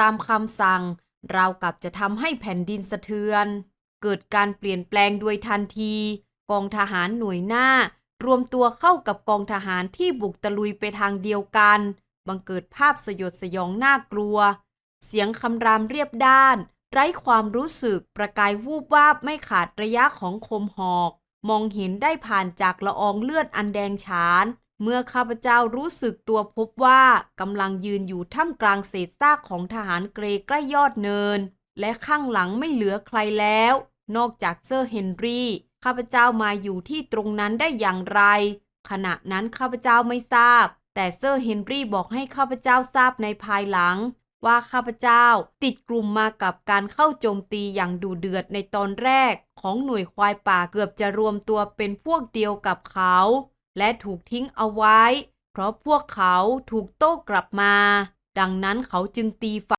ตามคำสั่งราวกับจะทำให้แผ่นดินสะเทือน เกิดการเปลี่ยนแปลงโดยทันที กองทหารหน่วยหน้า รวมตัวเข้ากับกองทหารที่บุกตะลุยไปทางเดียวกัน บังเกิดภาพสยดสยองน่ากลัว เสียงคำรามเรียบด้าน ไร้ความรู้สึกประกายวูบวาบไม่ขาดระยะของคมหอก มองเห็นได้ผ่านจากละอองเลือดอันแดงฉาน เมื่อข้าพเจ้ารู้สึกตัวพบว่ากำลังยืนอยู่ท่ามกลางเศษซากของทหารเกรใกล้ยอดเนิน และข้างหลังไม่เหลือใครแล้ว นอกจากเซอร์เฮนรี่ ข้าพเจ้ามาอยู่ที่ตรงนั้นได้อย่างไร ขณะนั้นข้าพเจ้าไม่ทราบ แต่เซอร์เฮนรี่บอกให้ข้าพเจ้าทราบในภายหลัง ว่าข้าพเจ้าติดกลุ่มมากับการเข้าโจมตีอย่างดุเดือดในตอนแรก ของหน่วยควายป่าเกือบจะรวมตัวเป็นพวกเดียวกับเขา และถูกทิ้งเอาไว้ เพราะพวกเขาถูกโต้กลับมา ดังนั้นเขาจึงตีฝ่า